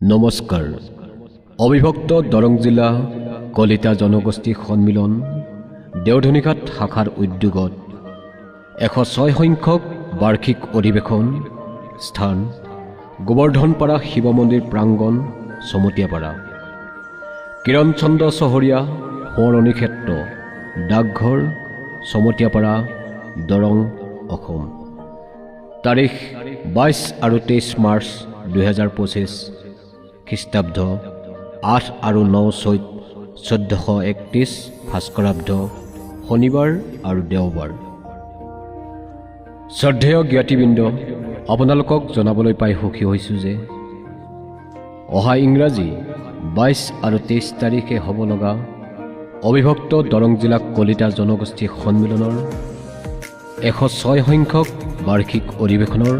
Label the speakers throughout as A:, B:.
A: নমস্কাৰ। অবিভক্ত দৰং জিলা কলিতা জনগোষ্ঠী সন্মিলন দেওধনীঘাট শাখাৰ উদ্যোগত এশ ছয় সংখ্যক বাৰ্ষিক অধিৱেশন স্থান গোবৰ্ধনপাৰা শিৱ মন্দিৰ প্ৰাংগণ চমটীয়াপাৰা। কিৰণ চন্দ্ৰ চহৰীয়া সোঁৱৰণী ক্ষেত্ৰ ডাকঘৰ চমটীয়াপাৰা দৰং অসম। তাৰিখ বাইছ আৰু তেইছ মাৰ্চ দুহেজাৰ পঁচিছ। খ্ৰীষ্টাব্দ আঠ আৰু ন চৈত চৈধ্যশ একত্ৰিছ ভাস্কৰাব্দ, শনিবাৰ আৰু দেওবাৰ। শ্ৰদ্ধেয় জ্ঞাতিবৃন্দ, আপোনালোকক জনাবলৈ পাই সুখী হৈছোঁ যে অহা ইংৰাজী বাইছ আৰু তেইছ তাৰিখে হ'ব লগা অবিভক্ত দৰং জিলা কলিতা জনগোষ্ঠী সন্মিলনৰ এশ ছয় সংখ্যক বাৰ্ষিক অধিৱেশনৰ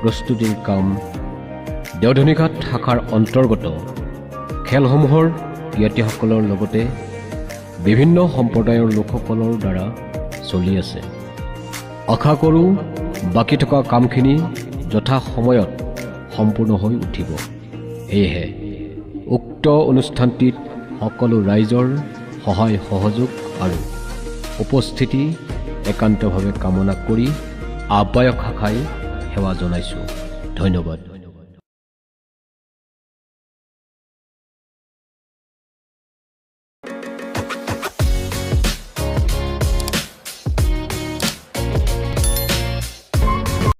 A: প্ৰস্তুতিৰ কাম দেওধনীঘাট শাখাৰ অন্তৰ্গত খেলসমূহৰ জ্ঞাতিসকলৰ লগতে বিভিন্ন সম্প্ৰদায়ৰ লোকসকলৰ দ্বাৰা চলি আছে। আশা কৰোঁ বাকী থকা কামখিনি যথা সময়ত সম্পূৰ্ণ হৈ উঠিব। সেয়েহে উক্ত অনুষ্ঠানটিত সকলো ৰাইজৰ সহায় সহযোগ আৰু উপস্থিতি একান্তভাৱে কামনা কৰি আহ্বায়ক শাখাই সেৱা জনাইছোঁ। ধন্যবাদ।